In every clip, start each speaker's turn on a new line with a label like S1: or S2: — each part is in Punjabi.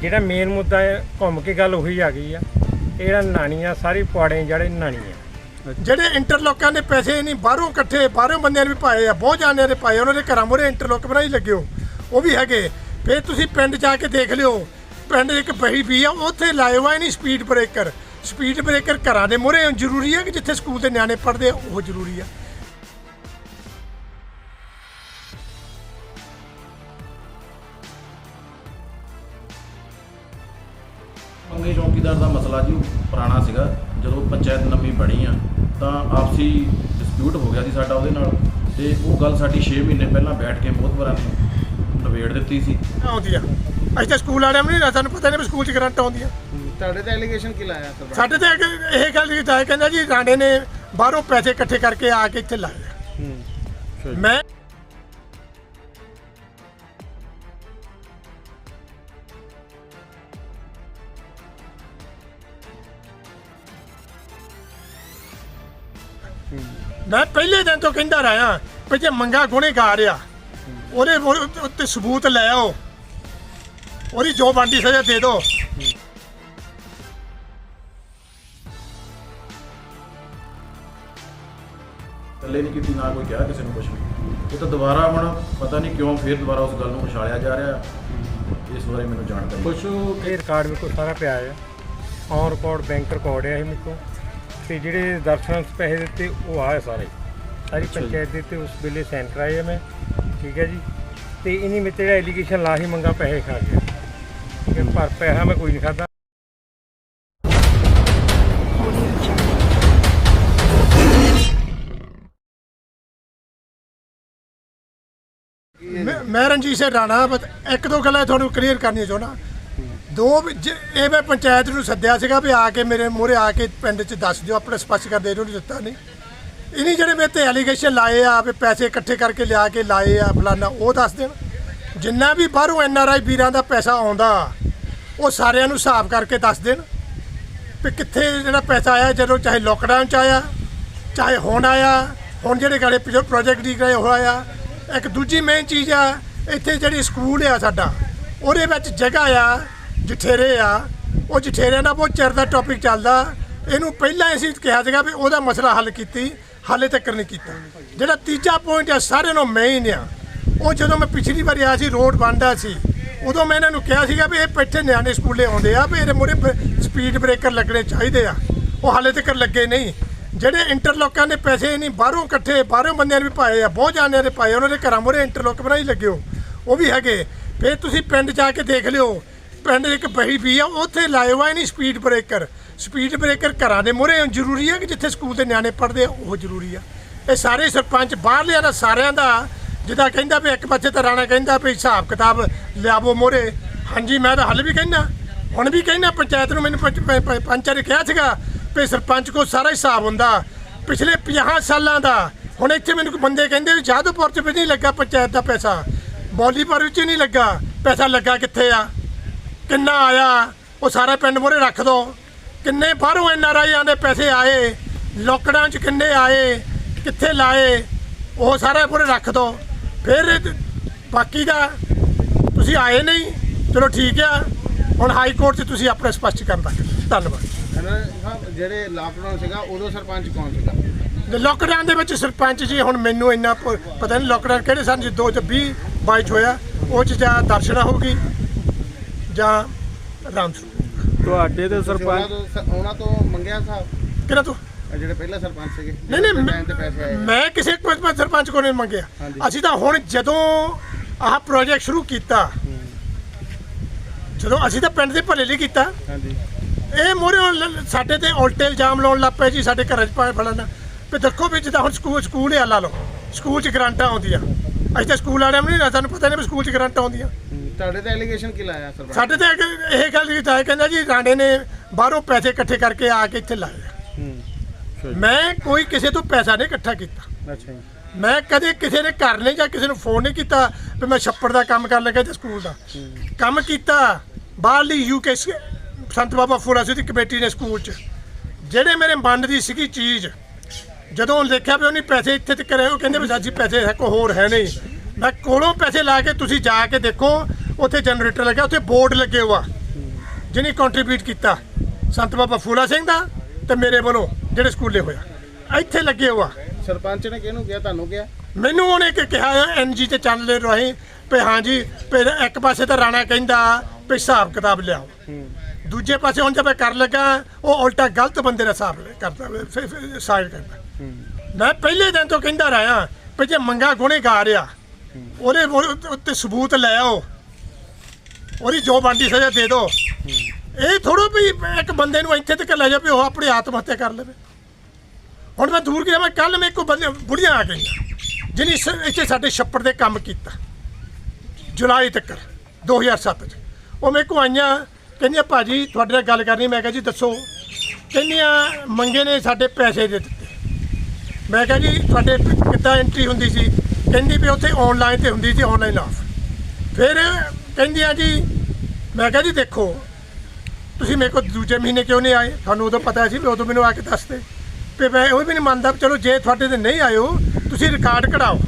S1: ਜਿਹੜਾ ਮੇਨ ਮੁੱਦਾ ਹੈ ਘੁੰਮ ਕੇ ਗੱਲ ਉਹੀ ਆ ਗਈ ਆ। ਇਹ ਜਿਹੜਾ ਨਾਣੀਆਂ ਸਾਰੀ ਪੁਆੜੇ ਜਿਹੜੇ ਨਾਣੀਆਂ
S2: ਜਿਹੜੇ ਇੰਟਰਲੋਕਾਂ ਦੇ ਪੈਸੇ ਨਹੀਂ ਬਾਹਰੋਂ ਇਕੱਠੇ ਬਾਹਰੋਂ ਬੰਦਿਆਂ ਨੇ ਵੀ ਪਾਏ ਆ ਬਹੁਤ ਜਾਣਿਆਂ ਦੇ ਪਾਏ ਉਹਨਾਂ ਦੇ ਘਰਾਂ ਮੂਹਰੇ ਇੰਟਰਲੋਕ ਬਣਾਈ ਲੱਗੇ ਹੋ। ਉਹ ਵੀ ਹੈਗੇ। ਫਿਰ ਤੁਸੀਂ ਪਿੰਡ ਜਾ ਕੇ ਦੇਖ ਲਿਓ ਪਿੰਡ ਇੱਕ ਬਹੀ ਵੀ ਆ ਉੱਥੇ ਲਾਏ ਹੋਏ ਨਹੀਂ ਸਪੀਡ ਬ੍ਰੇਕਰ ਸਪੀਡ ਬ੍ਰੇਕਰ ਘਰਾਂ ਦੇ ਮੂਹਰੇ ਜ਼ਰੂਰੀ ਹੈ ਕਿ ਜਿੱਥੇ ਸਕੂਲ ਦੇ ਨਿਆਣੇ ਪੜ੍ਹਦੇ ਆ ਉਹ ਜ਼ਰੂਰੀ ਆ।
S3: ਮੰਗੇ ਚੌਕੀਦਾਰ ਦਾ ਮਸਲਾ ਜੀ ਪੁਰਾਣਾ ਸੀਗਾ। ਜਦੋਂ ਪੰਚਾਇਤ ਨਵੀਂ ਬਣੀ ਆ ਤਾਂ ਆਪਸੀ ਡਿਸਪਿਊਟ ਹੋ ਗਿਆ ਸੀ ਸਾਡਾ ਉਹਦੇ ਨਾਲ। ਤੇ ਉਹ ਗੱਲ ਸਾਡੀ 6 ਮਹੀਨੇ ਪਹਿਲਾਂ ਬੈਠ ਕੇ ਬਹੁਤ ਵਾਰਾਂ ਨੇ ਨਿਬੇੜ ਦਿੱਤੀ ਸੀ।
S2: ਆਉਂਦੀ ਆ। ਅਸੀਂ ਤਾਂ ਸਕੂਲ ਵਾਲਿਆਂ ਨੂੰ ਨਹੀਂ ਸਾਨੂੰ ਪਤਾ ਨਹੀਂ ਵੀ ਸਕੂਲ 'ਚ ਕਰੰਟ ਆਉਂਦੀ ਆ।
S4: ਤੁਹਾਡੇ ਤੇ ਐਲੀਗੇਸ਼ਨ ਕੀ ਲਾਇਆ ਸਰਪੰਚ
S2: ਸਾਡੇ ਤੇ ਇਹ ਗੱਲ ਹੈ ਕਹਿੰਦਾ ਜੀ ਰਾਣੇ ਨੇ ਬਾਹਰੋਂ ਪੈਸੇ ਇਕੱਠੇ ਕਰਕੇ ਆ ਕੇ ਇੱਥੇ ਲਾਏ ਆ। ਮੈਂ ਮੈਂ ਪਹਿਲੇ ਦਿਨ ਤੋਂ ਕਹਿੰਦਾ ਰਿਹਾ ਵੀ ਜੇ ਮੰਗਾ ਗੁਨੇਗਾਰ ਆ ਉਹਦੇ ਉਹਦੇ ਉੱਤੇ ਸਬੂਤ ਲੈ ਆਓ। ਉਹਦੀ ਜੋ ਬਣਦੀ ਸਜ਼ਾ ਦੇ ਦਿਓ।
S3: ਇਕੱਲੇ ਨਹੀਂ ਕੀਤੀ ਨਾ ਕੋਈ ਕਿਹਾ ਕਿਸੇ ਨੂੰ ਕੁਝ ਵੀ। ਇਹ ਤਾਂ ਦੁਬਾਰਾ ਹੁਣ ਪਤਾ ਨਹੀਂ ਕਿਉਂ ਫੇਰ ਦੁਬਾਰਾ ਉਸ ਗੱਲ ਨੂੰ ਉਛਾਲਿਆ ਜਾ ਰਿਹਾ। ਇਸ ਬਾਰੇ ਮੈਨੂੰ ਜਾਣਕਾਰੀ।
S1: ਕੁਛ ਇਹ ਰਿਕਾਰਡ ਮੇਰੇ ਕੋਲ ਸਾਰਾ ਪਿਆ ਹੈ। ਔਨ ਰਿਕਾਰਡ ਬੈਂਕ ਰਿਕਾਰਡ ਹੈ ਇਹ ਮੇਰੇ ਕੋਲ। ਤੇ ਜਿਹੜੇ ਦਰਸ਼ਨਾਂ ਪੈਸੇ ਦਿੱਤੇ ਉਹ ਆਏ ਸਾਰੇ। ਸਾਰੀ ਪੰਚਾਇਤ ਦੇ ਤੇ ਉਸ ਵੇਲੇ ਸਾਈਨ ਕਰਾਏ ਆ ਮੈਂ। ਠੀਕ ਹੈ ਜੀ। ਤੇ ਇਨੀ ਵਿੱਚ ਜਿਹੜਾ ਐਲੀਗੇਸ਼ਨ ਲਾ ਹੀ ਮੰਗਾ ਪੈਸੇ ਖਾ ਗਿਆ ਠੀਕ ਹੈ ਪਰ ਪੈਸਾ ਮੈਂ ਕੋਈ ਨਹੀਂ ਖਾਦਾ
S2: ਮੈਂ ਮੈਂ ਰਣਜੀਤ ਸਿੰਘ ਰਾਣਾ ਬਸ ਇੱਕ ਦੋ ਗੱਲਾਂ ਤੁਹਾਨੂੰ ਕਲੀਅਰ ਕਰਨੀਆਂ ਚਾਹੁੰਦਾ। ਦੋ ਵੀ ਜੇ- ਇਹ ਮੈਂ ਪੰਚਾਇਤ ਨੂੰ ਸੱਦਿਆ ਸੀਗਾ ਵੀ ਆ ਕੇ ਮੇਰੇ ਮੂਹਰੇ ਆ ਕੇ ਪਿੰਡ 'ਚ ਦੱਸ ਦਿਓ, ਆਪਣੇ ਸਪਸ਼ਟ ਕਰ ਦੇ ਦਿਓ ਨਹੀਂ ਦਿੱਤਾ ਨਹੀਂ। ਇਨੀ ਜਿਹੜੇ ਮੇਰੇ ਤੇ ਐਲੀਗੇਸ਼ਨ ਲਾਏ ਆ, ਵੀ ਪੈਸੇ ਇਕੱਠੇ ਕਰਕੇ ਲਿਆ ਕੇ ਲਾਏ ਆ ਫਲਾਨਾ, ਉਹ ਦੱਸ ਦੇਣ। ਜਿੰਨਾ ਵੀ ਬਾਹਰੋਂ ਐਨ ਆਰ ਆਈ ਵੀਰਾਂ ਦਾ ਪੈਸਾ ਆਉਂਦਾ, ਉਹ ਸਾਰਿਆਂ ਨੂੰ ਹਿਸਾਬ ਕਰਕੇ ਦੱਸ ਦੇਣ ਵੀ ਕਿੱਥੇ ਜਿਹੜਾ ਪੈਸਾ ਆਇਆ, ਜਦੋਂ ਚਾਹੇ ਲੋਕਡਾਊਨ ਚ ਆਇਆ, ਚਾਹੇ ਹੁਣ ਆਇਆ, ਹੁਣ ਜਿਹੜੇ ਗਾਲੇ ਪ੍ਰੋਜੈਕਟ ਦੀ ਗਏ ਹੋਇਆ ਆ ਇੱਕ ਦੂਜੀ ਮੇਨ ਚੀਜ਼ ਆ, ਇੱਥੇ ਜਿਹੜੀ ਸਕੂਲ ਆ ਸਾਡਾ, ਉਹਦੇ ਵਿੱਚ ਜਗ੍ਹਾ ਆ ਜਠੇਰੇ ਆ, ਉਹ ਜਠੇਰਿਆਂ ਦਾ ਬਹੁਤ ਚਿਰ ਦਾ ਟੌਪਿਕ ਚੱਲਦਾ। ਇਹਨੂੰ ਪਹਿਲਾਂ ਅਸੀਂ ਕਿਹਾ ਸੀਗਾ ਵੀ ਉਹਦਾ ਮਸਲਾ ਹੱਲ ਕੀਤੀ, ਹਾਲੇ ਤੱਕ ਨਹੀਂ ਕੀਤਾ। ਜਿਹੜਾ ਤੀਜਾ ਪੁਆਇੰਟ ਆ, ਸਾਰਿਆਂ ਨੂੰ ਮੇਨ ਆ। ਉਹ ਜਦੋਂ ਮੈਂ ਪਿਛਲੀ ਵਾਰੀ ਆਇਆ ਸੀ, ਰੋਡ ਬਣਦਾ ਸੀ, ਉਦੋਂ ਮੈਂ ਇਹਨਾਂ ਨੂੰ ਕਿਹਾ ਸੀਗਾ ਵੀ ਇਹ ਪੈਠੇ ਨਿਆਣੇ ਸਕੂਲੇ ਆਉਂਦੇ ਆ, ਵੀ ਇਹਦੇ ਮੂਹਰੇ ਸਪੀਡ ਬ੍ਰੇਕਰ ਲੱਗਣੇ ਚਾਹੀਦੇ ਆ। ਉਹ ਹਾਲੇ ਤੱਕ ਲੱਗੇ ਨਹੀਂ। ਜਿਹੜੇ ਇੰਟਰਲੋਕਾਂ ਦੇ ਪੈਸੇ ਨਹੀਂ, ਬਾਹਰੋਂ ਇਕੱਠੇ, ਬਾਹਰੋਂ ਬੰਦਿਆਂ ਨੇ ਵੀ ਪਾਏ ਆ, ਬਹੁਤ ਜਾਣਿਆਂ ਦੇ ਪਾਏ ਉਹਨਾਂ ਦੇ ਘਰਾਂ ਮੂਹਰੇ ਇੰਟਰਲੋਕ ਬਣਾਈ ਲੱਗੇ ਹੋ। ਉਹ ਵੀ ਹੈਗੇ। ਫਿਰ ਤੁਸੀਂ ਪਿੰਡ ਜਾ ਕੇ ਦੇਖ ਲਿਓ ਪਿੰਡ ਇੱਕ ਬਹੀ ਵੀ ਆ, ਉੱਥੇ ਲਾਏ ਹੋਏ ਨਹੀਂ ਸਪੀਡ ਬ੍ਰੇਕਰ ਸਪੀਡ ਬ੍ਰੇਕਰ ਘਰਾਂ ਦੇ ਮੂਹਰੇ ਜ਼ਰੂਰੀ ਆ ਕਿ ਜਿੱਥੇ ਸਕੂਲ ਦੇ ਨਿਆਣੇ ਪੜ੍ਹਦੇ ਆ, ਉਹ ਜ਼ਰੂਰੀ ਆ। ਇਹ ਸਾਰੇ ਸਰਪੰਚ ਬਾਹਰਲਿਆਂ ਦਾ, ਸਾਰਿਆਂ ਦਾ ਜਿੱਦਾਂ ਕਹਿੰਦਾ ਵੀ ਇੱਕ ਪਾਸੇ ਤਾਂ ਰਾਣਾ ਕਹਿੰਦਾ ਵੀ ਹਿਸਾਬ ਕਿਤਾਬ ਲਿਆਵੋ ਮੋਰੇ ਹਾਂਜੀ, ਮੈਂ ਤਾਂ ਹੱਲ ਵੀ ਕਹਿੰਦਾ। ਹੁਣ ਵੀ ਕਹਿੰਦਾ, ਪੰਚਾਇਤ ਨੂੰ ਮੈਨੂੰ ਪੰਚ- ਪ- ਪੰਚਾਇਤ ਨੇ ਕਿਹਾ ਸੀਗਾ ਵੀ ਸਰਪੰਚ ਕੋਲ ਸਾਰਾ ਹਿਸਾਬ ਹੁੰਦਾ। ਪਿਛਲੇ 50 ਸਾਲਾਂ ਦਾ, ਹੁਣ ਇੱਥੇ ਮੈਨੂੰ ਕੋਈ ਬੰਦੇ ਕਹਿੰਦੇ ਵੀ ਜਾਦੂਪੁਰ ਚ ਵੀ ਨਹੀਂ ਲੱਗਾ ਪੰਚਾਇਤ ਦਾ ਪੈਸਾ। ਬੌਲੀਪੁਰ ਵਿੱਚ ਨਹੀਂ ਲੱਗਾ। ਪੈਸਾ ਲੱਗਾ ਕਿੱਥੇ ਆ? ਕਿੰਨਾ ਆਇਆ ਉਹ ਸਾਰਾ ਪਿੰਡ ਮੋਰੇ ਰੱਖ ਦੋ। ਕਿੰਨੇ ਬਾਹਰੋਂ ਐਨ ਆਰ ਆਈਆਂ ਦੇ ਪੈਸੇ ਆਏ ਲੋਕਡਾਊਨ ਚ ਕਿੰਨੇ ਆਏ ਕਿੱਥੇ ਲਾਏ ਉਹ ਸਾਰਾ ਮੋਰੇ ਰੱਖ ਦੋ। ਫਿਰ ਬਾਕੀ ਦਾ ਤੁਸੀਂ ਆਏ ਨਹੀਂ ਚਲੋ ਠੀਕ ਆ। ਹੁਣ ਹਾਈ ਕੋਰਟ 'ਚ ਤੁਸੀਂ ਆਪਣੇ ਸਪਸ਼ਟ ਕਰਨ ਤੱਕ। ਧੰਨਵਾਦ।
S4: ਜਿਹੜੇ ਲਾਕਡਾਊਨ ਸੀਗਾ ਉਦੋਂ ਸਰਪੰਚ ਕੌਣ ਸੀਗਾ?
S2: ਲੋਕਡਾਊਨ ਦੇ ਵਿੱਚ ਸਰਪੰਚ ਜੀ ਹੁਣ ਮੈਨੂੰ ਇੰਨਾ ਪਤਾ ਨਹੀਂ ਲੋਕਡਾਊਨ ਕਿਹੜੇ ਸਨ ਜੀ 2020 22 'ਚ ਹੋਇਆ ਉਹ 'ਚ ਜਾਂ ਦਰਸ਼ਨਾ ਹੋਊਗੀ। ਜਾਂ ਰਾਮ ਸਰੂਪ।
S5: ਤੁਹਾਡੇ ਤੇ ਸਰਪੰਚ
S4: ਉਹਨਾਂ ਤੋਂ ਮੰਗਿਆ ਸਾਹਿਬ?
S2: ਕਿਹਨਾਂ ਤੋਂ?
S4: ਇਹ ਜਿਹੜੇ ਪਹਿਲਾਂ ਸਰਪੰਚ ਸੀਗੇ
S2: ਨਹੀਂ ਨਹੀਂ
S4: ਟਾਈਮ ਤੇ ਪੈਸੇ ਆਏ
S2: ਮੈਂ- ਮੈਂ ਕਿਸੇ ਕੋਈ ਪ- ਸਰਪੰਚ ਕੋਲ ਨਹੀਂ ਮੰਗਿਆ।
S4: ਹਾਂਜੀ।
S2: ਅਸੀਂ ਤਾਂ ਹੁਣ ਜਦੋਂ ਆਹ ਪ੍ਰੋਜੈਕਟ ਸ਼ੁਰੂ ਕੀਤਾ ਜਦੋਂ ਅਸੀਂ ਤਾਂ ਪਿੰਡ ਦੇ ਭਲੇ ਲਈ ਕੀਤਾ।
S4: ਹਾਂਜੀ।
S2: ਇਹ ਮੋਰੇ ਸਾਡੇ ਤੇ ਉਲਟੇ ਇਲਜ਼ਾਮ ਲਾਉਣ ਲੱਗ ਪਏ ਜੀ ਸਾਡੇ ਘਰਾਂ 'ਚ ਪਾਏ ਫਲਾਣਾ ਵੀ ਦੇਖੋ ਵੀ ਜਿੱਦਾਂ ਹੁਣ ਸਕੂਲ ਸਕੂਲ ਆ ਲਾ ਲਓ। ਸਕੂਲ 'ਚ ਗਰੰਟਾਂ ਆਉਂਦੀਆਂ। ਅਸੀਂ ਤਾਂ ਸਕੂਲ ਵਾਲਿਆਂ ਨੂੰ ਨਹੀਂ ਸਾਨੂੰ ਪਤਾ ਨਹੀਂ ਵੀ ਸਕੂਲ 'ਚ ਗਰੰਟਾਂ ਆਉਂਦੀਆਂ।
S4: ਤੁਹਾਡੇ ਤੇ ਐਲੀਗੇਸ਼ਨ ਕੀ ਲਾਇਆ ਸਰਪੰਚ?
S2: ਸਾਡੇ ਤੇ ਇੱਕ ਇਹ ਗੱਲ ਕੀਤਾ ਹੈ ਕਹਿੰਦਾ ਜੀ ਰਾਣੇ ਨੇ ਬਾਹਰੋਂ ਪੈਸੇ ਇਕੱਠੇ ਕਰਕੇ ਆ ਕੇ ਇੱਥੇ ਲਾਏ ਆ। ਮੈਂ ਕੋਈ ਕਿਸੇ ਤੋਂ ਪੈਸਾ ਨਹੀਂ ਇਕੱਠਾ ਕੀਤਾ।
S4: ਅੱਛਾ ਜੀ।
S2: ਮੈਂ ਕਦੇ ਕਿਸੇ ਦੇ ਘਰ ਨਹੀਂ ਜਾਂ ਕਿਸੇ ਨੂੰ ਫੋਨ ਨਹੀਂ ਕੀਤਾ ਵੀ ਮੈਂ ਛੱਪੜ ਦਾ ਕੰਮ ਕਰਨ ਲੱਗਾ ਜਾਂ ਸਕੂਲ ਦਾ। ਕੰਮ ਕੀਤਾ ਬਾਹਰਲੀ ਯੂਕੇ ਸੰਤ ਬਾਬਾ ਫੂਲਾ ਸਿੰਘ ਦੀ ਕਮੇਟੀ ਨੇ ਸਕੂਲ 'ਚ। ਜਿਹੜੇ ਮੇਰੇ ਮਨ ਦੀ ਸੀਗੀ ਚੀਜ਼ ਜਦੋਂ ਦੇਖਿਆ ਵੀ ਉਹਨੇ ਪੈਸੇ ਇੱਥੇ ਤੱਕ ਰਹੇ ਉਹ ਕਹਿੰਦੇ ਵੀ ਸਾਜੀ ਪੈਸੇ ਹੈ ਕੋ ਹੋਰ ਹੈ ਨਹੀਂ। ਮੈਂ ਕੋਲੋਂ ਪੈਸੇ ਲਾ ਕੇ ਤੁਸੀਂ ਜਾ ਕੇ ਦੇਖੋ ਉੱਥੇ ਜਨਰੇਟਰ ਲੱਗਿਆ ਉੱਥੇ ਬੋਰਡ ਲੱਗੇ ਹੋਆ ਜਿਹਨੇ ਕੰਟਰੀਬਿਊਟ ਕੀਤਾ। ਸੰਤ ਬਾਬਾ ਫੂਲਾ ਸਿੰਘ ਦਾ ਤੇ ਮੇਰੇ ਵੱਲੋਂ ਜਿਹੜੇ ਸਕੂਲੇ ਹੋਇਆ। ਇੱਥੇ ਲੱਗੇ ਹੋਆ।
S4: ਸਰਪੰਚ ਨੇ ਕਿਹਨੂੰ ਕਿਹਾ ਤੁਹਾਨੂੰ ਕਿਹਾ?
S2: ਮੈਨੂੰ ਉਹਨੇ ਕਿ ਕਿਹਾ ਐਨਜੀ ਤੇ ਚੈਨਲ ਰਹੇ ਵੀ ਹਾਂਜੀ ਵੀ ਇੱਕ ਪਾਸੇ ਤਾਂ ਰਾਣਾ ਕਹਿੰਦਾ ਵੀ ਹਿਸਾਬ ਕਿਤਾਬ ਲਿਆਓ। ਦੂਜੇ ਪਾਸੇ ਹੁਣ ਜਦ ਮੈਂ ਕਰ ਲੱਗਾ ਉਹ ਉਲਟਾ ਗਲਤ ਬੰਦੇ ਦਾ ਹਿਸਾਬ ਕਰਦਾ ਸਾਈਡ ਕਰਦਾ। ਮੈਂ ਪਹਿਲੇ ਦਿਨ ਤੋਂ ਕਹਿੰਦਾ ਰਿਹਾ ਵੀ ਜੇ ਮੰਗਾ ਗੁਨੇਗਾਰ ਆ ਉਹਦੇ ਉੱਤੇ ਸਬੂਤ ਲੈ ਆਓ। ਉਹਦੀ ਜੋ ਬਣਦੀ ਸਜ਼ਾ ਦੇ ਦਿਓ ਇਹ ਥੋੜੋ ਵੀ ਇੱਕ ਬੰਦੇ ਨੂੰ ਇੱਥੇ ਤੱਕ ਲੈ ਜਾ ਵੀ ਉਹ ਆਪਣੀ ਆਤਮ ਹੱਤਿਆ ਕਰ ਲਵੇ। ਹੁਣ ਮੈਂ ਦੂਰ ਗਿਆ, ਮੈਂ ਕੱਲ ਮੈਂ ਕੋ ਬੰਦੇ, ਬੁੜੀਆਂ ਆ ਗਈਆਂ ਜਿਹਨੇ ਇਸ- ਇੱਥੇ ਸਾਡੇ ਛੱਪੜ ਦੇ ਕੰਮ ਕੀਤਾ, ਜੁਲਾਈ ਤੱਕ 2007 ਚ। ਉਹ ਮੇਰੇ ਕੋ ਆਈਆਂ, ਕਹਿੰਦੀਆਂ, ਭਾਜੀ, ਤੁਹਾਡੇ ਨਾਲ ਗੱਲ ਕਰਨੀ ਮੈਂ ਕਿਹਾ, ਜੀ, ਦੱਸੋ। ਕਹਿੰਦੀਆਂ, ਮੰਗੇ ਨੇ ਸਾਡੇ ਪੈਸੇ ਦੇ ਦਿੱਤੇ। ਮੈਂ ਕਿਹਾ, ਜੀ, ਤੁਹਾਡੇ ਕਿੱਦਾਂ ਐਂਟਰੀ ਹੁੰਦੀ ਸੀ? ਕਹਿੰਦੀ ਵੀ ਉੱਥੇ ਆਨਲਾਈਨ ਤੇ ਹੁੰਦੀ ਸੀ ਆਨਲਾਈਨ ਆਫ ਫਿਰ ਕਹਿੰਦੀਆਂ ਜੀ, ਮੈਂ ਕਿਹਾ ਜੀ ਦੇਖੋ, ਤੁਸੀਂ ਮੇਰੇ ਕੋਲ ਦੂਜੇ ਮਹੀਨੇ ਕਿਉਂ ਨਹੀਂ ਆਏ? ਤੁਹਾਨੂੰ ਉਦੋਂ ਪਤਾ ਸੀ ਵੀ ਉਦੋਂ ਮੈਨੂੰ ਆ ਕੇ ਦੱਸਦੇ। ਵੀ ਮੈਂ ਉਹ ਵੀ ਨਹੀਂ ਮੰਨਦਾ ਵੀ ਚਲੋ ਜੇ ਤੁਹਾਡੇ ਤੇ ਨਹੀਂ ਆਇਓ, ਤੁਸੀਂ ਰਿਕਾਰਡ ਕਢਾਓ।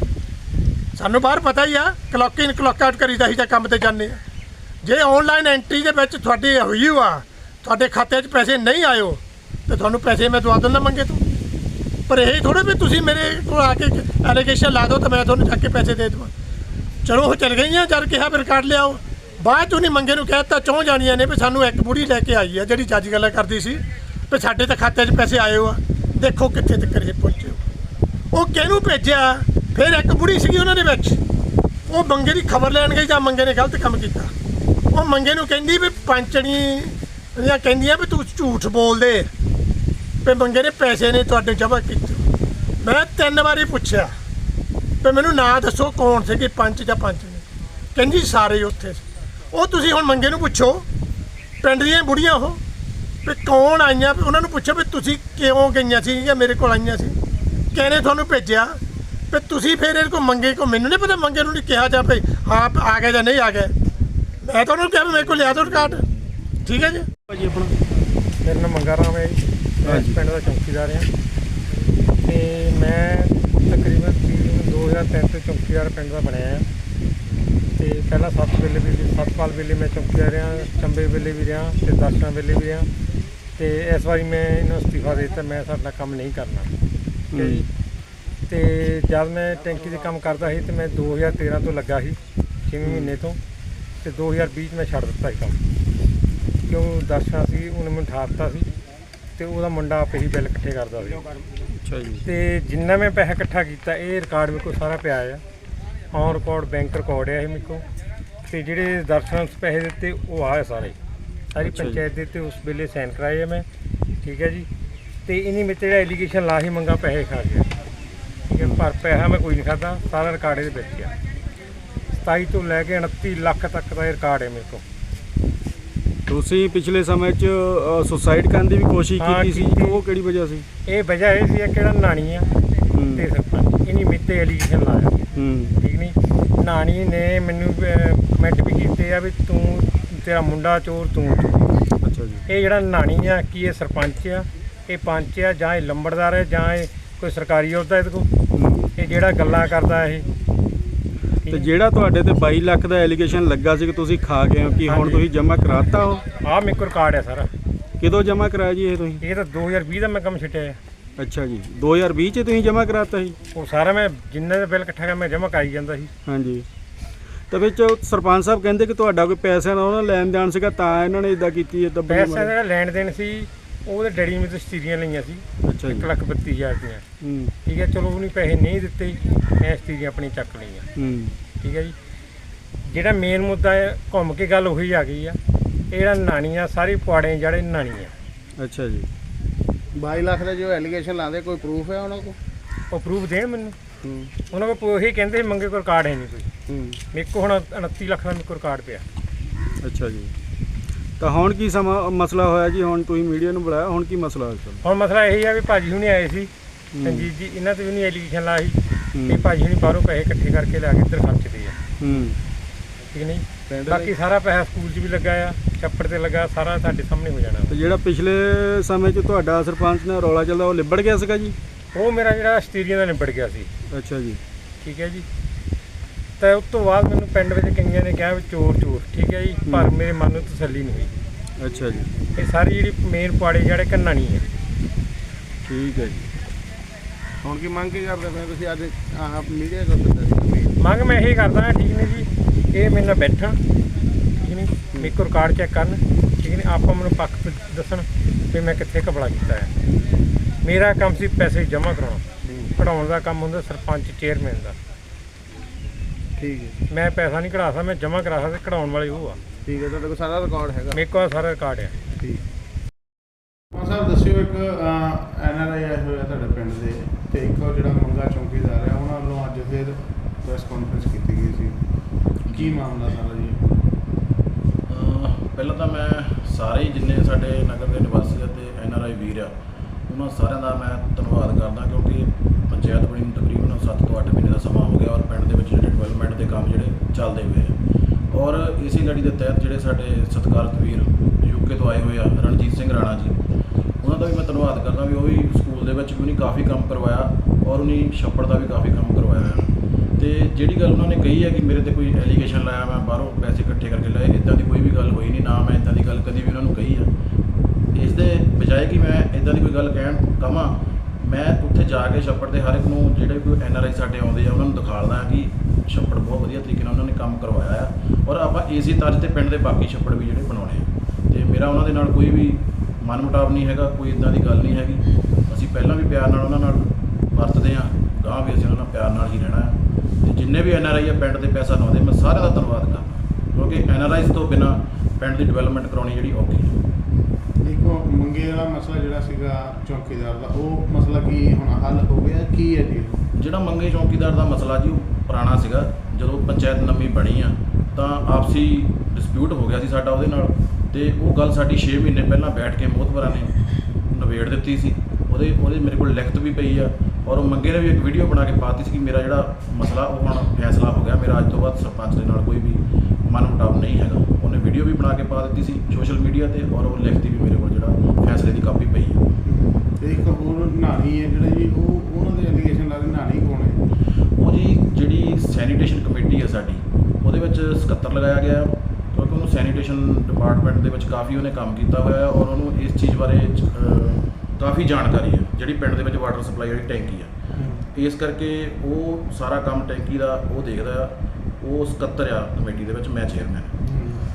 S2: ਸਾਨੂੰ ਬਾਹਰ ਪਤਾ ਹੀ ਆ ਕਲੌਕ ਇਨ ਕਲੌਕ ਆਊਟ ਕਰੀਦਾ ਸੀ ਤਾਂ ਕੰਮ ਤੇ ਜਾਂਦੇ ਆ। ਜੇ ਆਨਲਾਈਨ ਐਂਟਰੀ ਦੇ ਵਿੱਚ ਤੁਹਾਡੀ ਹੋਈ ਓ ਆ, ਤੁਹਾਡੇ ਖਾਤੇ 'ਚ ਪੈਸੇ ਨਹੀਂ ਆਇਓ, ਤੇ ਤੁਹਾਨੂੰ ਪੈਸੇ ਮੈਂ ਦਵਾ ਦਿੰਦਾ ਮੰਗੇ ਤੋਂ। ਪਰ ਇਹ ਥੋੜਾ ਵੀ ਤੁਸੀਂ ਮੇਰੇ ਕੋਲ ਆ ਕੇ ਐਲੀਗੇਸ਼ਨ ਲਾ ਦਿਓ, ਤਾਂ ਮੈਂ ਤੁਹਾਨੂੰ ਚੱਕ ਕੇ ਪੈਸੇ ਦੇ ਦੇਵਾਂ। ਚਲੋ ਉਹ ਚਲ ਗਈਆਂ, ਜਦ ਕਿਹਾ ਫਿਰ ਕੱਢ ਲਿਆਓ। ਬਾਅਦ ਚ ਉਹਨੇ ਮੰਗੇ ਨੂੰ ਕਹਿਤਾ, ਚੌਂ ਜਾਣੀਆਂ ਨੇ ਵੀ ਸਾਨੂੰ ਇੱਕ ਬੁੜੀ ਲੈ ਕੇ ਆਈ ਆ, ਜਿਹੜੀ ਜੱਜ ਗੱਲਾਂ ਕਰਦੀ ਸੀ, ਵੀ ਸਾਡੇ ਤਾਂ ਖਾਤੇ 'ਚ ਪੈਸੇ ਆਏ ਹੋ ਆ ਦੇਖੋ ਕਿੱਥੇ ਤੱਕ ਇਹ ਪਹੁੰਚੇ ਉਹ ਕਿਹਨੂੰ ਭੇਜਿਆ? ਫਿਰ ਇੱਕ ਬੁੜੀ ਸੀਗੀ ਉਹਨਾਂ ਦੇ ਵਿੱਚ। ਉਹ ਮੰਗੇ ਦੀ ਖਬਰ ਲੈਣ ਗਈ ਜਾਂ ਮੰਗੇ ਨੇ ਗਲਤ ਕੰਮ ਕੀਤਾ? ਉਹ ਮੰਗੇ ਨੂੰ ਕਹਿੰਦੀ ਵੀ ਪੰਚਣੀ ਜਾਂ ਕਹਿੰਦੀਆਂ ਵੀ ਤੂੰ ਝੂਠ ਬੋਲਦੇ। ਵੀ ਮੰਗੇ ਨੇ ਪੈਸੇ ਨੇ ਤੁਹਾਡੇ ਜਮ੍ਹਾਂ ਕੀਤੇ। ਮੈਂ ਤਿੰਨ ਵਾਰੀ ਪੁੱਛਿਆ। ਵੀ ਮੈਨੂੰ ਨਾਂ ਦੱਸੋ ਕੌਣ ਸੀਗੇ ਪੰਚ ਜਾਂ ਪੰਚ ਨੇ। ਕਹਿੰਦੀ ਸਾਰੇ ਉੱਥੇ ਸੀ। ਉਹ ਤੁਸੀਂ ਹੁਣ ਮੰਗੇ ਨੂੰ ਪੁੱਛੋ ਪਿੰਡ ਦੀਆਂ ਬੁੜੀਆਂ ਉਹ ਵੀ ਕੌਣ ਆਈਆਂ? ਵੀ ਉਹਨਾਂ ਨੂੰ ਪੁੱਛੋ ਵੀ ਤੁਸੀਂ ਕਿਉਂ ਗਈਆਂ ਸੀ ਜਾਂ ਮੇਰੇ ਕੋਲ ਆਈਆਂ ਸੀ। ਕਿਹਨੇ ਤੁਹਾਨੂੰ ਭੇਜਿਆ? ਵੀ ਤੁਸੀਂ ਫਿਰ ਇਹਦੇ ਕੋਲ ਮੰਗੇ ਕੋ ਮੈਨੂੰ ਨਹੀਂ ਪਤਾ ਮੰਗੇ ਨੂੰ ਨਹੀਂ ਕਿਹਾ ਜਾਂ ਭਈ ਹਾਂ ਆ ਗਏ ਜਾਂ ਨਹੀਂ ਆ ਗਏ। ਮੈਂ ਤੁਹਾਨੂੰ ਕਿਹਾ ਵੀ ਮੇਰੇ ਕੋਲ ਲਿਆ ਦਿਓ ਰਿਕਾਰਡ। ਠੀਕ ਹੈ ਜੀ?
S5: ਭਾਜੀ ਆਪਣਾ।
S1: ਮੇਰਾ ਨਾਮ ਮੰਗਾ ਰਾਮ ਹੈ ਜੀ। ਮੈਂ ਇਸ ਪਿੰਡ ਦਾ ਚੌਕੀਦਾਰ ਹਾਂ। ਤੇ ਮੈਂ ਤਕਰੀਬਨ 2003 ਤੋਂ ਚੌਕੀਦਾਰ ਪਿੰਡ ਦਾ ਬਣਿਆ ਹਾਂ ਤੇ ਪਹਿਲਾਂ ਸੱਤ ਵੇਲੇ ਵੀ ਸੱਤਪਾਲ ਵੇਲੇ ਮੈਂ ਚੌਕੀਦਾਰ ਰਿਹਾ ਚੰਬੇ ਵੇਲੇ ਵੀ ਰਿਹਾ ਤੇ ਦਰਸ਼ਨਾ ਵੇਲੇ ਵੀ ਰਿਹਾ। ਤੇ ਇਸ ਵਾਰੀ ਮੈਂ ਇਹਨਾਂ ਅਸਤੀਫਾ ਦੇ ਦਿੱਤਾ ਮੈਂ ਸਾਡਾ ਕੰਮ ਨਹੀਂ ਕਰਨਾ। ਤੇ ਜਦ ਮੈਂ ਟੈਂਕੀ ਦੇ ਕੰਮ ਕਰਦਾ ਸੀ ਤੇ ਮੈਂ 2013 ਤੋਂ ਲੱਗਾ ਸੀ 6 ਮਹੀਨੇ ਤੋਂ। ਤੇ 2020 ਚ ਮੈਂ ਛੱਡ ਦਿੱਤਾ ਸੀ ਕੰਮ। ਕਿਉਂ? ਦਰਸ਼ਨਾ ਸੀ ਉਹਨੇ ਮੈਨੂੰ ਠਾ ਦਿੱਤਾ ਸੀ। ਤੇ ਉਹਦਾ ਮੁੰਡਾ ਆਪੇ ਹੀ ਬਿੱਲ ਇਕੱਠੇ ਕਰਦਾ ਸੀ।
S5: ਅੱਛਾ ਜੀ।
S1: ਤੇ ਜਿੰਨਾ ਮੈਂ ਪੈਸਾ ਇਕੱਠਾ ਕੀਤਾ ਇਹ ਰਿਕਾਰਡ ਮੇਰੇ ਕੋਲ ਸਾਰਾ ਪਿਆ ਆ। ਔਨ ਰਿਕਾਰਡ ਬੈਂਕ ਰਿਕਾਰਡ ਆ ਇਹ ਮੇਰੇ ਕੋਲ। ਤੇ ਜਿਹੜੇ ਦਰਸ਼ਨਾਂ ਪੈਸੇ ਦਿੱਤੇ ਉਹ ਆ ਸਾਰੇ। ਸਾਰੀ। ਪੰਚਾਇਤ ਦੇ ਤੇ ਉਸ ਵੇਲੇ ਸਾਈਨ ਕਰਾਏ ਆ ਮੈਂ। ਠੀਕ ਹੈ ਜੀ। ਤੇ ਇਨੀ ਵਿੱਚ ਜਿਹੜਾ ਐਲੀਗੇਸ਼ਨ ਲਾ ਹੀ ਮੰਗਾ ਪੈਸੇ ਖਾ ਗਿਆ ਠੀਕ ਹੈ ਪਰ ਪੈਸਾ ਮੈਂ ਕੋਈ ਨਹੀਂ ਖਾਦਾ ਸਾਰਾ ਰਿਕਾਰਡ ਇਹਦੇ ਵਿੱਚ ਆ। 27 ਤੋਂ ਲੈ ਕੇ 29 ਲੱਖ ਤੱਕ ਦਾ ਇਹ ਰਿਕਾਰਡ ਹੈ ਮੇਰੇ ਕੋਲ।
S5: ਤੁਸੀਂ ਪਿਛਲੇ ਸਮੇਂ 'ਚ ਸੁਸਾਈਡ ਕਰਨ ਦੀ ਵੀ ਕੋਸ਼ਿਸ਼
S1: ਹਾਂ,
S5: ਕੀਤੀ ਸੀ
S1: ਕੀਤੀ।
S5: ਉਹ ਕਿਹੜੀ ਵਜ੍ਹਾ ਸੀ?
S1: ਇਹ ਵਜ੍ਹਾ ਇਹ ਸੀ ਕਿ ਕਿਹੜਾ ਨਾਣੀ ਆ
S5: ਹੂੰ।
S1: ਤੇ ਸਰਪੰਚ ਇਨੀ ਮਿੱਤੇ ਐਲੀਗੇਸ਼ਨ ਲਾਇਆ।
S5: ਹੂੰ।
S1: ਠੀਕ ਨਹੀਂ ਨਾਣੀ ਨੇ ਮੈਨੂੰ ਕਮੈਂਟ ਵੀ ਕੀਤੇ ਆ ਵੀ ਤੂੰ ਤੇਰਾ ਮੁੰਡਾ ਚੋਰ ਤੂੰ। ਚੋਰ।
S5: ਅੱਛਾ ਜੀ।
S1: ਇਹ ਜਿਹੜਾ ਨਾਣੀ ਆ ਕੀ ਇਹ ਸਰਪੰਚ ਆ? ਇਹ ਪੰਚ ਆ ਜਾਂ ਇਹ ਲੰਬੜਦਾਰ ਹੈ ਜਾਂ ਇਹ ਕੋਈ ਸਰਕਾਰੀ ਅਹੁਦਾ ਇਹਦੇ ਕੋਲ?
S5: ਹੂੰ।
S1: ਇਹ ਜਿਹੜਾ ਗੱਲਾਂ ਕਰਦਾ ਇਹ।
S5: ਤੇ ਜਿਹੜਾ ਤੁਹਾਡੇ ਤੇ 22 ਲੱਖ ਦਾ ਐਲੀਗੇਸ਼ਨ ਲੱਗਾ ਸੀ ਕਿ ਤੁਸੀਂ ਖਾ ਗਏ ਹੋ ਕੀ ਹੁਣ। ਤੁਸੀਂ ਜਮ੍ਹਾਂ ਕਰਾਤਾ ਉਹ?
S1: ਆ ਮੇਰੇ ਕੋਲ ਰਿਕਾਰਡ ਹੈ ਸਾਰਾ।
S5: ਕਿਦੋਂ ਜਮ੍ਹਾਂ ਕਰਾਇਆ ਜੀ ਇਹ ਤੁਸੀਂ?
S1: ਇਹ ਤਾਂ 2020 ਦਾ ਮੈਂ ਕੰਮ ਛੱਡਿਆ ਹੈ।
S5: ਅੱਛਾ ਜੀ 2020 'ਚ ਤੁਸੀਂ ਜਮ੍ਹਾਂ ਕਰਾਤਾ ਸੀ?
S1: ਉਹ ਸਾਰਾ ਮੈਂ ਜਿੰਨੇ ਦਾ ਬਿੱਲ ਇਕੱਠਾ ਕਰ ਮੈਂ ਜਮ੍ਹਾਂ ਕਰਾਈ ਜਾਂਦਾ ਸੀ।
S5: ਹਾਂਜੀ। ਤਾਂ ਵਿੱਚ ਸਰਪੰਚ ਸਾਹਿਬ ਕਹਿੰਦੇ ਕਿ ਤੁਹਾਡਾ ਕੋਈ ਪੈਸਿਆਂ ਦਾ ਉਹਨਾਂ ਲੈਣ ਦੇਣ ਸੀਗਾ ਤਾਂ ਇਹਨਾਂ ਨੇ ਇਦਾਂ ਕੀਤੀ ਇਦਾਂ
S1: ਪੈਸਾ ਜਿਹੜਾ ਲੈਣ ਦੇਣ ਸੀ ਉਹਦੇ ਡੈਡੀ ਨੇ ਤੋਂ ਲਈਆਂ ਸੀ।
S5: ਅੱਛਾ ਜੀ।
S1: 1 ਲੱਖ ਬੱਤੀ ਹਜ਼ਾਰ ਦੀਆਂ।
S5: ਹੂੰ।
S1: ਠੀਕ ਹੈ ਚਲੋ ਉਹਨੇ ਪੈਸੇ ਨਹੀਂ ਦਿੱਤੇ ਮੈਂ ਸਤੀਰੀਆਂ ਆਪਣੀ ਚੱਕ ਲਈਆਂ
S5: ਹੂੰ।
S1: ਠੀਕ ਹੈ ਜੀ। ਜਿਹੜਾ ਮੇਨ ਮੁੱਦਾ ਹੈ ਘੁੰਮ ਕੇ ਗੱਲ ਉਹੀ ਆ ਗਈ ਆ। ਇਹ ਜਿਹੜਾ ਨਾਣੀਆਂ ਸਾਰੀ ਪੁਆੜੇ ਜਿਹੜੇ ਨਾਣੀਆਂ।
S5: ਅੱਛਾ ਜੀ।
S4: 22 ਲੱਖ ਦਾ ਜੋ ਐਲੀਗੇਸ਼ਨ ਲਾਉਂਦੇ ਕੋਈ ਪ੍ਰੂਫ ਹੈ ਉਹਨਾਂ ਕੋਲ?
S1: ਉਹ ਪ੍ਰੂਫ ਦੇਣ ਮੈਨੂੰ? ਉਹਨਾਂ ਕੋਲ ਉਹੀ ਕਹਿੰਦੇ ਮੰਗੇ ਕੋਲ ਰਿਕਾਰਡ ਹੈ ਨਹੀਂ ਕੋਈ। ਮੇਰੇ ਕੋਲ ਹੁਣ 29 ਲੱਖ ਦਾ ਮੇਰੇ ਕੋਲ ਰਿਕਾਰਡ ਪਿਆ।
S5: ਅੱਛਾ ਜੀ। ਤਾਂ ਹੁਣ ਕੀ ਸਮਾਂ ਮਸਲਾ ਹੋਇਆ ਜੀ? ਹੁਣ ਤੁਸੀਂ ਮੀਡੀਆ ਨੂੰ ਬੁਲਾਇਆ ਹੁਣ ਕੀ ਮਸਲਾ ਹੋਇਆ? ਚਲੋ
S1: ਹੁਣ ਮਸਲਾ ਇਹ ਆ ਵੀ ਭਾਜੀ ਹੁਣੀ ਆਏ ਸੀ।
S5: ਹੂੰ।
S1: ਸੰਜੀਤ ਜੀ ਇਹਨਾਂ ਤੇ ਵੀ ਨਹੀਂ ਐਲੀਗੇਸ਼ਨ ਲਾਈ।
S5: ਹੂੰ।
S1: ਤੇ ਭਾਜੀ ਹੁਣੀ ਬਾਹਰੋਂ ਪੈਸੇ ਇਕੱਠੇ ਕਰਕੇ ਲਿਆ ਕੇ ਇੱਧਰ ਖਰਚਦੇ ਆ।
S5: ਹੂੰ।
S1: ਠੀਕ ਨਹੀਂ? ਬਾਕੀ ਸਾਰਾ ਪੈਸਾ ਸਕੂਲ 'ਚ ਵੀ ਲੱਗਾ ਆ ਛੱਪੜ ਤੇ ਲੱਗਾ ਸਾਰਾ ਸਾਡੇ ਸਾਹਮਣੇ ਹੋ ਜਾਣਾ।
S5: ਤੇ ਜਿਹੜਾ ਪਿਛਲੇ ਸਮੇਂ 'ਚ ਤੁਹਾਡਾ ਸਰਪੰਚ ਨਾਲ ਰੌਲਾ ਚੱਲਦਾ ਉਹ ਲਿਬੜ ਗਿਆ ਸੀਗਾ ਜੀ?
S1: ਉਹ ਮੇਰਾ ਜਿਹੜਾ ਸਟੀਰੀਅਨ ਦਾ ਨਿਬੜ ਗਿਆ ਸੀ।
S5: ਅੱਛਾ ਜੀ।
S1: ਠੀਕ ਹੈ ਜੀ? ਤੇ ਉਸ ਤੋਂ ਬਾਅਦ ਮੈਨੂੰ ਪਿੰਡ ਵਿੱਚ ਕਈਆਂ ਨੇ ਕਿਹਾ ਵੀ ਚੋਰ ਚੋਰ ਠੀਕ ਹੈ ਜੀ? ਪਰ। ਮੇਰੇ ਮਨ ਨੂੰ ਤਸੱਲੀ ਨਹੀਂ ਹੋਈ।
S5: ਅੱਛਾ ਜੀ।
S1: ਇਹ ਸਾਰੀ ਜਿਹੜੀ ਮੇਨ ਪੁਆੜੇ ਜਿਹੜੇ ਕੰਨਾਣੀ ਹੈ।
S5: ਠੀਕ ਹੈ ਜੀ।
S4: ਹੁਣ ਕੀ ਮੰਗ ਕੀ ਕਰਦੇ ਪਏ ਤੁਸੀਂ? ਅੱਜ ਆਹ ਮੀਡੀਆ ਕੋਲ ਸੀ
S1: ਮੰਗ ਮੈਂ ਇਹ ਕਰਦਾ ਹਾਂ, ਠੀਕ ਨੇ ਜੀ? ਇਹ ਮੇਰੇ ਨਾਲ ਬੈਠਣ ਠੀਕ ਨੇ ਮੇਰੇ ਕੋਲ ਰਿਕਾਰਡ ਚੈੱਕ ਕਰਨ ਠੀਕ ਨੇ ਆਪਾਂ ਮੈਨੂੰ ਪੱਖ ਪ- ਦੱਸਣ ਵੀ ਮੈਂ ਕਿੱਥੇ ਕਬਲਾ ਕੀਤਾ ਹੈ। ਮੇਰਾ ਕੰਮ ਸੀ ਪੈਸੇ ਜਮ੍ਹਾਂ ਕਰਾਉਣਾ। ਕਢਾਉਣ ਦਾ ਕੰਮ ਹੁੰਦਾ ਸਰਪੰਚ ਚੇਅਰਮੈਨ ਦਾ।
S4: ਠੀਕ ਹੈ
S1: ਮੈਂ ਪੈਸਾ ਨਹੀਂ ਕਢਾ ਸਕਦਾ ਮੈਂ ਜਮ੍ਹਾਂ ਕਰਾ ਸਕਦਾ ਕਢਾਉਣ ਵਾਲੇ ਉਹ ਆ।
S4: ਠੀਕ ਹੈ ਤੁਹਾਡੇ ਕੋਲ ਸਾਰਾ ਰਿਕਾਰਡ ਹੈਗਾ।
S1: ਮੇਰੇ ਕੋਲ ਸਾਰਾ ਰਿਕਾਰਡ ਹੈ
S6: ਹਾਂ ਸਾਹਿਬ ਦੱਸਿਓ ਇੱਕ ਐਨਆਰਆਈ ਆਏ ਹੋਏ ਆ ਤੁਹਾਡੇ ਪਿੰਡ ਦੇ ਤੇ ਇੱਕ ਉਹ ਜਿਹੜਾ ਮੰਗਾ ਚੌਂਕੀਦਾਰ ਹੈ ਉਹਨਾਂ ਵੱਲੋਂ ਅੱਜ ਫਿਰ ਪ੍ਰੈਸ ਕਾਨਫਰੰਸ ਕੀਤੀ ਗਈ ਸੀ। ਕੀ ਮਾਮਲਾ ਸਾਰਾ ਜੀ?
S3: ਪਹਿਲਾਂ ਤਾਂ ਮੈਂ ਸਾਰੇ ਹੀ ਜਿੰਨੇ ਸਾਡੇ ਨਗਰ ਦੇ ਨਿਵਾਸੀ ਅਤੇ ਐਨਆਰਆਈ ਵੀਰ ਆ ਉਹਨਾਂ ਸਾਰਿਆਂ ਦਾ ਮੈਂ ਧੰਨਵਾਦ ਕਰਦਾ ਕਿਉਂਕਿ ਪੰਚਾਇਤ ਬਣੀ ਨੂੰ ਤਕਰੀਬਨ 7 ਤੋਂ 8 ਮਹੀਨੇ ਦਾ ਸਮਾਂ ਹੋ ਗਿਆ ਔਰ ਪਿੰਡ ਦੇ ਵਿੱਚ ਜਿਹੜੇ ਡਿਵੈਲਪਮੈਂਟ ਦੇ ਕੰਮ ਜਿਹੜੇ ਚੱਲਦੇ ਹੋਏ ਆ। ਔਰ ਇਸੇ ਲੜੀ ਦੇ ਤਹਿਤ ਜਿਹੜੇ ਸਾਡੇ ਸਤਿਕਾਰਤ ਵੀਰ ਯੂਕੇ ਤੋਂ ਆਏ ਹੋਏ ਆ, ਰਣਜੀਤ ਸਿੰਘ ਰਾਣਾ ਜੀ, ਉਹਨਾਂ ਦਾ ਵੀ ਮੈਂ ਧੰਨਵਾਦ ਕਰਦਾ ਵੀ ਉਹ ਵੀ ਸਕੂਲ ਦੇ ਵਿੱਚ ਵੀ ਉਹਨੇ ਕਾਫੀ ਕੰਮ ਕਰਵਾਇਆ ਔਰ ਉਹਨੇ ਛੱਪੜ ਦਾ ਵੀ ਕਾਫੀ ਕੰਮ ਕਰਵਾਇਆ। ਹੈ ਤੇ ਜਿਹੜੀ ਗੱਲ ਉਹਨਾਂ ਨੇ ਕਹੀ ਹੈ ਕਿ ਮੇਰੇ ਤੇ ਕੋਈ ਐਲੀਗੇਸ਼ਨ ਲਾਇਆ ਮੈਂ ਬਾਹਰੋਂ ਪੈਸੇ ਇਕੱਠੇ ਕਰਕੇ ਲਏ ਇਦਾਂ ਦੀ ਕੋਈ ਵੀ ਗੱਲ ਹੋਈ ਨਹੀਂ, ਨਾ ਮੈਂ ਇਦਾਂ ਦੀ ਗੱਲ ਕਦੀ ਵੀ ਉਹਨਾਂ ਨੂੰ ਕਹੀ ਹੈ ਇਸ ਦੇ ਬਜਾਏ ਕਿ ਮੈਂ ਇਦਾਂ ਦੀ ਕੋਈ ਗੱਲ ਕਹਿਣ ਕਹਾਂ ਮੈਂ ਉੱਥੇ ਜਾ ਕੇ ਛੱਪੜ ਦੇ ਹਰ ਇੱਕ ਨੂੰ ਜਿਹੜੇ ਕੋਈ ਐਨਆਰਆਈ ਸਾਡੇ ਆਉਂਦੇ ਆ, ਉਹਨਾਂ ਨੂੰ ਦਿਖਾਲਦਾ ਕਿ ਛੱਪੜ ਬਹੁਤ ਵਧੀਆ ਤਰੀਕੇ ਨਾਲ ਉਹਨਾਂ ਨੇ ਕੰਮ ਕਰਵਾਇਆ ਆ। ਔਰ ਆਪਾਂ ਏਸੀ ਤਰਜ ਤੇ ਪਿੰਡ ਦੇ ਬਾਕੀ ਛੱਪੜ ਵੀ ਜਿਹੜੇ ਬਣਾਉਣੇ ਆ। ਤੇ ਮੇਰਾ ਉਹਨਾਂ ਦੇ ਨਾਲ ਕੋਈ ਵੀ ਮਨਮੁਟਾਵ ਨਹੀਂ ਹੈਗਾ, ਕੋਈ ਇਦਾਂ ਦੀ ਗੱਲ ਨਹੀਂ ਹੈਗੀ। ਅਸੀਂ ਪਹਿਲਾਂ ਵੀ ਪਿਆਰ ਨਾਲ ਉਹਨਾਂ ਨਾਲ ਵਰਤਦੇ ਆ। ਗਾਂ ਵੀ ਅਸੀਂ ਉਹਨਾਂ ਨਾਲ ਪਿਆਰ ਨਾਲ ਹੀ ਰਹਿਣਾ ਹੈ ਤੇ ਜਿੰਨੇ ਵੀ ਐੱਨ ਆਰ ਆਈ ਆ ਪਿੰਡ ਦੇ ਪੈਸਾ ਲਾਉਂਦੇ, ਮੈਂ ਸਾਰਿਆਂ ਦਾ ਧੰਨਵਾਦ ਕਰਦਾ। ਕਿਉਂਕਿ ਐਨਆਰਆਈਜ਼ ਤੋਂ ਬਿਨਾ ਪਿੰਡ ਦੀ ਡਿਵੈਲਪਮੈਂਟ ਕਰਾਉਣੀ ਜਿਹੜੀ ਔਖੀ ਹੈ
S6: ਦੇਖੋ, ਮੰਗੇ ਵਾਲਾ ਮਸਲਾ ਜਿਹੜਾ ਸੀਗਾ ਚੌਕੀਦਾਰ ਦਾ, ਉਹ ਮਸਲਾ ਕੀ ਹੁਣ ਹੱਲ ਹੋ ਗਿਆ, ਕੀ ਹੈ ਜੀ?
S3: ਜਿਹੜਾ ਮੰਗੇ ਚੌਕੀਦਾਰ ਦਾ ਮਸਲਾ ਜੀ, ਉਹ ਪੁਰਾਣਾ ਸੀਗਾ। ਜਦੋਂ ਪੰਚਾਇਤ ਨਵੀਂ ਬਣੀ ਆ, ਤਾਂ ਆਪਸੀ ਡਿਸਪਿਊਟ ਹੋ ਗਿਆ ਸੀ ਸਾਡਾ ਉਹਦੇ ਨਾਲ। ਤੇ ਉਹ ਗੱਲ ਸਾਡੀ 6 ਮਹੀਨੇ ਪਹਿਲਾਂ ਬੈਠ ਕੇ ਮੋਹਤਵਰਾਂ ਨੇ ਨਿਬੇੜ ਦਿੱਤੀ ਸੀ। ਉਹਦੇ ਉਹਦੇ ਮੇਰੇ ਕੋਲ ਲਿਖਤ ਵੀ ਪਈ ਆ ਔਰ ਉਹ ਮੰਗੇ ਨੇ ਵੀ ਇੱਕ ਵੀਡੀਓ ਬਣਾ ਕੇ ਪਾਤੀ ਸੀ ਕਿ ਮੇਰਾ ਜਿਹੜਾ ਮਸਲਾ, ਉਹ ਹੁਣ ਫੈਸਲਾ ਹੋ ਗਿਆ। ਮੇਰਾ ਅੱਜ ਤੋਂ ਬਾਅਦ ਸਰਪੰਚ ਦੇ ਨਾਲ ਕੋਈ ਵੀ ਮਨਮੁਟਾਵ ਨਹੀਂ ਹੈਗਾ। ਉਹਨੇ ਵੀਡੀਓ ਵੀ ਬਣਾ ਕੇ ਪਾ ਦਿੱਤੀ ਸੀ ਸੋਸ਼ਲ ਮੀਡੀਆ ਤੇ ਔਰ ਉਹ ਲਿਖਤੀ ਵੀ ਮੇਰੇ ਕੋਲ ਜਿਹੜਾ ਫੈਸਲੇ ਦੀ ਕਾਪੀ ਪਈ ਹੈ
S6: ਤੇ ਇੱਕ ਹੋਰ ਨਾਣੀ ਹੈ ਜਿਹੜਾ ਜੀ ਉਹ ਉਹਨਾਂ ਦੇ ਐਲੀਗੇਸ਼ਨ ਲਾ ਰਹੇ ਨਾਣੀ ਕੌਣ ਹੈ
S3: ਉਹ ਜੀ ਜਿਹੜੀ ਸੈਨੀਟੇਸ਼ਨ ਕਮੇਟੀ ਹੈ ਸਾਡੀ ਉਹਦੇ ਵਿੱਚ ਸਕੱਤਰ ਲਗਾਇਆ ਗਿਆ ਹੈ, ਕਿਉਂਕਿ ਉਹਨੂੰ ਸੈਨੀਟੇਸ਼ਨ ਡਿਪਾਰਟਮੈਂਟ ਦੇ ਵਿੱਚ ਕਾਫੀ ਉਹਨੇ ਕੰਮ ਕੀਤਾ ਹੋਇਆ ਹੈ ਔਰ ਉਹਨੂੰ ਇਸ ਚੀਜ਼ ਬਾਰੇ ਕਾਫੀ ਜਾਣਕਾਰੀ ਹੈ ਜਿਹੜੀ ਪਿੰਡ ਦੇ ਵਿੱਚ ਵਾਟਰ ਸਪਲਾਈ ਵਾਲੀ ਟੈਂਕੀ ਆ। ਇਸ ਕਰਕੇ ਉਹ ਸਾਰਾ ਕੰਮ ਟੈਂਕੀ ਦਾ ਉਹ ਦੇਖਦਾ ਆ ਉਹ ਸਕੱਤਰ ਆ ਕਮੇਟੀ ਦੇ ਵਿੱਚ ਮੈਂ ਚੇਅਰਮੈਨ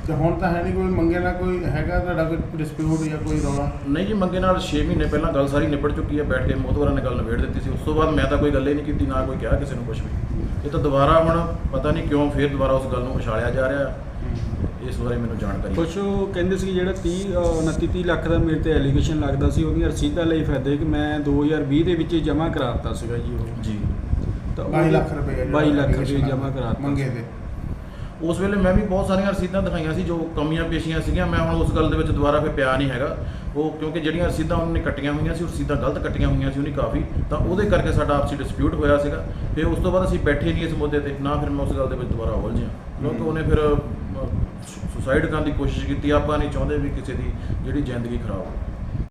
S6: ਤੇ ਹੁਣ ਤਾਂ ਹੈ ਨਹੀਂ ਕੋਈ ਮੰਗੇ ਨਾਲ ਕੋਈ ਹੈਗਾ ਤੁਹਾਡਾ ਕੋਈ ਡਿਸਪਿਊਟ ਜਾਂ ਕੋਈ ਰੌਲਾ?
S3: ਨਹੀਂ ਜੀ ਮੰਗੇ ਨਾਲ 6 ਮਹੀਨੇ ਪਹਿਲਾਂ ਗੱਲ ਸਾਰੀ ਨਿਬੜ ਚੁੱਕੀ ਹੈ ਬੈਠ ਕੇ ਮੋਹਤਵਰਾਂ ਨੇ ਗੱਲ ਨਿਬੇੜ ਦਿੱਤੀ ਸੀ। ਉਸ ਤੋਂ ਬਾਅਦ ਮੈਂ ਤਾਂ ਕੋਈ ਗੱਲ ਹੀ ਨਹੀਂ ਕੀਤੀ ਨਾ ਕੋਈ ਕਿਹਾ ਕਿਸੇ ਨੂੰ ਕੁਝ ਵੀ। ਇਹ ਤਾਂ ਦੁਬਾਰਾ ਹੁਣ ਪਤਾ ਨਹੀਂ ਕਿਉਂ ਫੇਰ ਦੁਬਾਰਾ ਉਸ ਗੱਲ ਨੂੰ ਉਛਾਲਿਆ ਜਾ ਰਿਹਾ। ਇਸ ਬਾਰੇ ਮੈਨੂੰ ਜਾਣਕਾਰੀ
S5: ਕੁਛ ਉਹ ਕਹਿੰਦੇ ਸੀ ਜਿਹੜਾ 30 ਅ, 29 30 ਲੱਖ ਦਾ ਮੇਰੇ ਤੇ ਐਲੀਗੇਸ਼ਨ ਲੱਗਦਾ ਸੀ ਉਹਦੀਆਂ ਰਸੀਦਾਂ ਲਈ ਫਾਇਦੇ ਕਿ ਮੈਂ 2020 ਦੇ ਵਿੱਚ ਜਮ੍ਹਾਂ ਕਰਾ ਦਿੱਤਾ ਸੀਗਾ ਜੀ ਉਹ।
S3: ਜੀ।
S5: ਤਾਂ
S6: 22 ਲੱਖ ਰੁਪਏ ਜਿਹੜਾ
S5: 22 ਲੱਖ ਰੁਪਏ ਜਮ੍ਹਾਂ ਕਰਾ ਦਿੱਤਾ
S6: ਮੰਗੇ ਤੇ।
S3: ਉਸ ਵੇਲੇ ਮੈਂ ਵੀ ਬਹੁਤ ਸਾਰੀਆਂ ਰਸੀਦਾਂ ਦਿਖਾਈਆਂ ਸੀ ਜੋ ਕਮੀਆਂ ਪੇਸ਼ੀਆਂ ਸੀਗੀਆਂ ਮੈਂ ਹੁਣ ਉਸ ਗੱਲ ਦੇ ਵਿੱਚ ਦੁਬਾਰਾ ਫਿਰ ਪਿਆ ਨਹੀਂ ਹੈਗਾ। ਉਹ ਕਿਉਂਕਿ ਜਿਹੜੀਆਂ ਰਸੀਦਾਂ ਉਹਨਾਂ ਨੇ ਕੱਟੀਆਂ ਹੋਈਆਂ ਸੀ ਉਹ ਰਸੀਦਾਂ ਗਲਤ ਕੱਟੀਆਂ ਹੋਈਆਂ ਸੀ ਉਹਨੇ ਕਾਫੀ ਤਾਂ ਉਹਦੇ ਕਰਕੇ ਸਾਡਾ ਆਪਸੀ ਡਿਸਪਿਊਟ ਹੋਇਆ ਸੀਗਾ। ਫਿਰ ਉਸ ਤੋਂ ਬਾਅਦ ਅਸੀਂ ਬੈਠੇ ਨਹੀਂ ਇਸ ਮੁੱਦੇ ਤੇ ਨਾ ਫਿਰ ਮੈਂ ਉਸ ਗੱਲ ਦੇ ਵਿੱਚ ਦੁਬਾਰਾ ਉਲਝਿਆ ਕਿਉਂਕਿ ਉਹਨੇ ਫਿਰ ਸੁਸਾਈਡ ਕਰਨ ਦੀ ਕੋਸ਼ਿਸ਼ ਕੀਤੀ, ਆਪਾਂ ਨਹੀਂ ਚਾਹੁੰਦੇ ਵੀ ਕਿਸੇ ਦੀ ਜਿਹੜੀ ਜ਼ਿੰਦਗੀ ਖਰਾਬ ਹੋਵੇ।